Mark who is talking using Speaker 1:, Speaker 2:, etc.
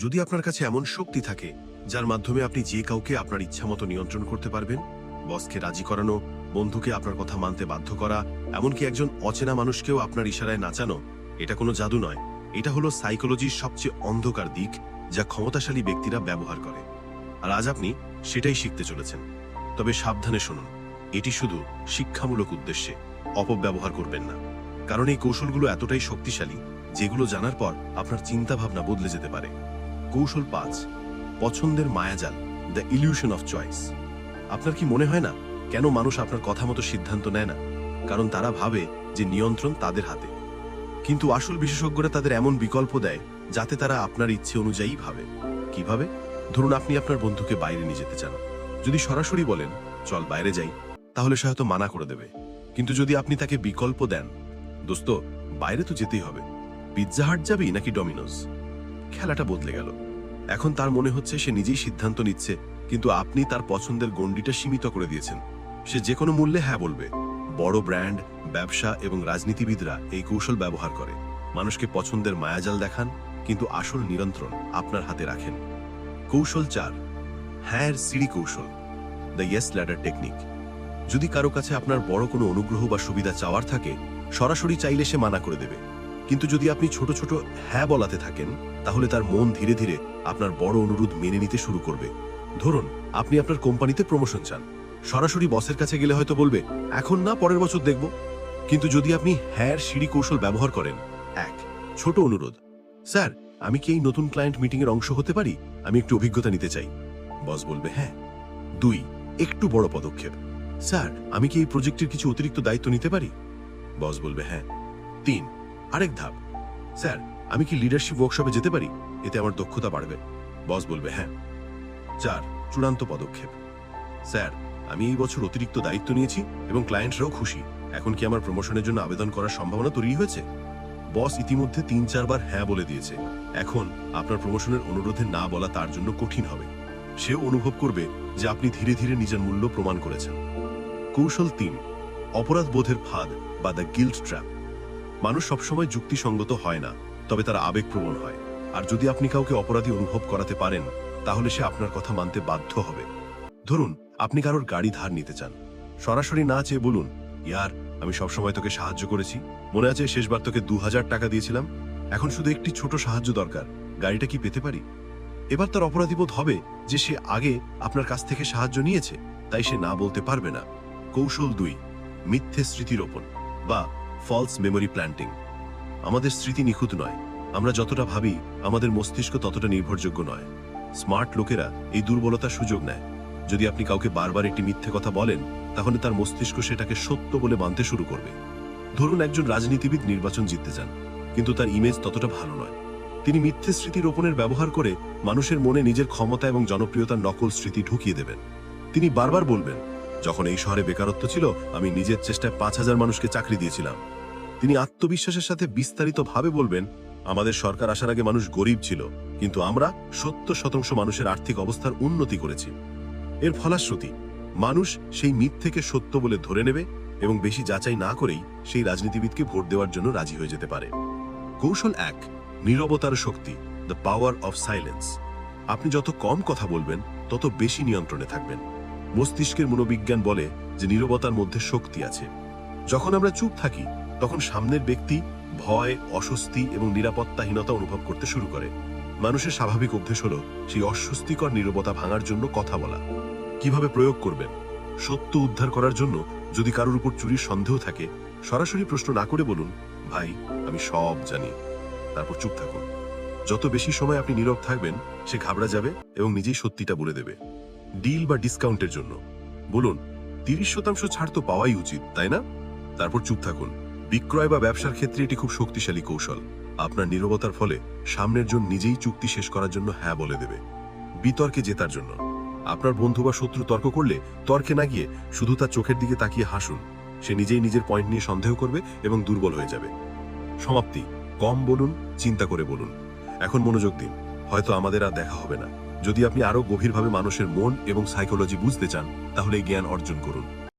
Speaker 1: যদি আপনার কাছে এমন শক্তি থাকে, যার মাধ্যমে আপনি যে কাউকে আপনার ইচ্ছামতো নিয়ন্ত্রণ করতে পারবেন, বসকে রাজি করানো, বন্ধুকে আপনার কথা মানতে বাধ্য করা, এমনকি একজন অচেনা মানুষকেও আপনার ইশারায় নাচানো, এটা কোনো জাদু নয়। এটা হলো সাইকোলজির সবচেয়ে অন্ধকার দিক, যা ক্ষমতাশালী ব্যক্তিরা ব্যবহার করে। আর আজ আপনি সেটাই শিখতে চলেছেন। তবে সাবধানে শুনুন, এটি শুধু শিক্ষামূলক উদ্দেশ্যে, অপব্যবহার করবেন না। কারণ এই কৌশলগুলো এতটাই শক্তিশালী, যেগুলো জানার পর আপনার চিন্তা ভাবনা বদলে যেতে পারে। কৌশল পাঁচ, পছন্দের মায়াজাল, দ্য ইলিউশন অফ চয়েস। আপনার কি মনে হয় না কেন মানুষ আপনার কথা মতো সিদ্ধান্ত নেয় না? কারণ তারা ভাবে যে নিয়ন্ত্রণ তাদের হাতে। কিন্তু আসল বিশেষজ্ঞরা তাদের এমন বিকল্প দেয় যাতে তারা আপনার ইচ্ছে অনুযায়ী ভাবে। কীভাবে? ধরুন আপনি আপনার বন্ধুকে বাইরে নিয়ে যেতে চান। যদি সরাসরি বলেন, চল বাইরে যাই, তাহলে সে হয়তো মানা করে দেবে। কিন্তু যদি আপনি তাকে বিকল্প দেন, দোস্ত, বাইরে তো যেতেই হবে। পিৎজা হাট যাবি নাকি ডমিনোস খেলাটা বদলে গেল। এখন তার মনে হচ্ছে সে নিজেই সিদ্ধান্ত নিচ্ছে, কিন্তু আপনি তার পছন্দের গণ্ডিটা সীমিত করে দিয়েছেন। সে যে কোনো মূল্যে হ্যাঁ বলবে। বড় ব্র্যান্ড, ব্যবসা এবং রাজনীতিবিদরা এই কৌশল ব্যবহার করে। মানুষকে পছন্দের মায়াজাল দেখান, কিন্তু আসল নিয়ন্ত্রণ আপনার হাতে রাখেন। কৌশল চার হ্যাঁ সিঁড়ি কৌশল, দ্য ইয়েস ল্যাডার টেকনিক। যদি কারও কাছে আপনার বড় কোনো অনুগ্রহ বা সুবিধা চাওয়ার থাকে, সরাসরি চাইলে সে মানা করে দেবে। কিন্তু যদি আপনি ছোট ছোট হ্যাঁ বলাতে থাকেন, তাহলে তার মন ধীরে ধীরে আপনার বড় অনুরোধ মেনে নিতে শুরু করবে। ধরুন, আপনি আপনার কোম্পানিতে প্রমোশন চান। সরাসরি বসের কাছে গেলে হয়তো বলবে, এখন না, পরের বছর দেখব। কিন্তু যদি আপনি হ্যাঁ সিঁড়ি কৌশল ব্যবহার করেন, এক, ছোট অনুরোধ, স্যার, আমি কি এই নতুন ক্লায়েন্ট মিটিং এর অংশ হতে পারি? আমি একটু অভিজ্ঞতা নিতে চাই। বস বলবে হ্যাঁ। দুই, একটু বড় পদক্ষেপ, স্যার, আমি কি এই প্রজেক্টের কিছু অতিরিক্ত দায়িত্ব নিতে পারি? বস বলবে হ্যাঁ। তিন আরেক ধাপ। স্যার, আমি কি লিডারশিপ ওয়ার্কশপে যেতে পারি? এতে আমার দক্ষতা বাড়বে। বস বলবে হ্যাঁ। চার, চূড়ান্ত পদক্ষেপ। স্যার, আমি এই বছর অতিরিক্ত দায়িত্ব নিয়েছি এবং ক্লায়েন্টরাও খুশি। এখন কি আমার প্রমোশনের জন্য আবেদন করার সম্ভাবনা তৈরি হয়েছে? বস ইতিমধ্যে তিন, চারবার হ্যাঁ বলে দিয়েছে। এখন আপনার প্রমোশনের অনুরোধে না বলা তার জন্য কঠিন হবে। সেও অনুভব করবে যে আপনি ধীরে ধীরে নিজের মূল্য প্রমাণ করেছেন। কৌশল তিন অপরাধ বোধের ফাঁদ বা দ্য গিল্ট ট্র্যাপ মানুষ সবসময় যুক্তিসঙ্গত হয় না, তবে তারা আবেগপ্রবণ হয়। আর যদি আপনি কাউকে অপরাধী অনুভব করাতে পারেন, তাহলে সে আপনার কথা মানতে বাধ্য হবে। ধরুন, আপনি কারোর গাড়ি ধার নিতে চান। সরাসরি না চেয়ে বলুন, ইয়ার, আমি সবসময় তোকে সাহায্য করেছি। মনে আছে শেষবার তোকে দু হাজার টাকা দিয়েছিলাম? এখন শুধু একটি ছোট সাহায্য দরকার। গাড়িটা কি পেতে পারি? এবার তার অপরাধীবোধ হবে যে সে আগে আপনার কাছ থেকে সাহায্য নিয়েছে, তাই সে না বলতে পারবে না। কৌশল দুই, মিথ্যে স্মৃতিরোপণ। বা ফলস মেমোরি প্ল্যান্টিং আমাদের স্মৃতি নিখুঁত নয়। আমরা যতটা ভাবি, আমাদের মস্তিষ্ক ততটা নির্ভরযোগ্য নয়। স্মার্ট লোকেরা এই দুর্বলতার সুযোগ নেয়। যদি আপনি কাউকে বারবার একটি মিথ্যে কথা বলেন, তাহলে তার মস্তিষ্ক সেটাকে সত্য বলে মানতে শুরু করবে। ধরুন একজন রাজনীতিবিদ নির্বাচন জিততে চান, কিন্তু তার ইমেজ ততটা ভালো নয়। তিনি মিথ্যে স্মৃতি রোপণের ব্যবহার করে মানুষের মনে নিজের ক্ষমতা এবং জনপ্রিয়তার নকল স্মৃতি ঢুকিয়ে দেবেন। তিনি বারবার বলবেন যখন এই শহরে বেকারত্ব ছিল, আমি নিজের চেষ্টায় পাঁচ হাজার মানুষকে চাকরি দিয়েছিলাম। তিনি আত্মবিশ্বাসের সাথে বিস্তারিতভাবে বলবেন, আমাদের সরকার আসার আগে মানুষ গরিব ছিল, কিন্তু আমরা সত্তর শতাংশ মানুষের আর্থিক অবস্থার উন্নতি করেছি। এর ফলাশ্রুতি, মানুষ সেই মিথ থেকে সত্য বলে ধরে নেবে এবং বেশি যাচাই না করেই সেই রাজনীতিবিদকে ভোট দেওয়ার জন্য রাজি হয়ে যেতে পারে। কৌশল এক, নীরবতার শক্তি দ্য পাওয়ার অফ সাইলেন্স আপনি যত কম কথা বলবেন, তত বেশি নিয়ন্ত্রণে থাকবেন। মস্তিষ্কের মনোবিজ্ঞান বলে যে নীরবতার মধ্যে শক্তি আছে। যখন আমরা চুপ থাকি, তখন সামনের ব্যক্তি ভয়, অস্বস্তি এবং নিরাপত্তাহীনতা অনুভব করতে শুরু করে। মানুষের স্বাভাবিক অভ্যেস হলো সেই অস্বস্তিকর নীরবতা ভাঙার জন্য কথা বলা। কীভাবে প্রয়োগ করবেন? সত্য উদ্ধার করার জন্য যদি কারোর উপর চুরির সন্দেহ থাকে, সরাসরি প্রশ্ন না করে বলুন, ভাই, আমি সব জানি। তারপর চুপ থাকুন। যত বেশি সময় আপনি নীরব থাকবেন, সে ঘাবড়া যাবে এবং নিজেই সত্যিটা বলে দেবে। ডিল বা ডিসকাউন্টের জন্য। বলুন, তিরিশ শতাংশ ছাড় তো পাওয়াই উচিত, তাই না? তারপর চুপ থাকুন। বিক্রয় বা ব্যবসার ক্ষেত্রে এটি খুব শক্তিশালী কৌশল। আপনার নীরবতার ফলে সামনের জন নিজেই চুক্তি শেষ করার জন্য হ্যাঁ বলে দেবে। বিতর্কে জেতার জন্য। আপনার বন্ধু বা শত্রু তর্ক করলে তর্কে না গিয়ে শুধু তার চোখের দিকে তাকিয়ে হাসুন। সে নিজেই নিজের পয়েন্ট নিয়ে সন্দেহ করবে এবং দুর্বল হয়ে যাবে। সমাপ্তি। কম বলুন, চিন্তা করে বলুন। এখন মনোযোগ দিন। হয়তো আমাদের আর দেখা হবে না। যদি আপনি আরও গভীরভাবে মানুষের মন এবং সাইকোলজি বুঝতে চান তাহলে জ্ঞান অর্জন করুন।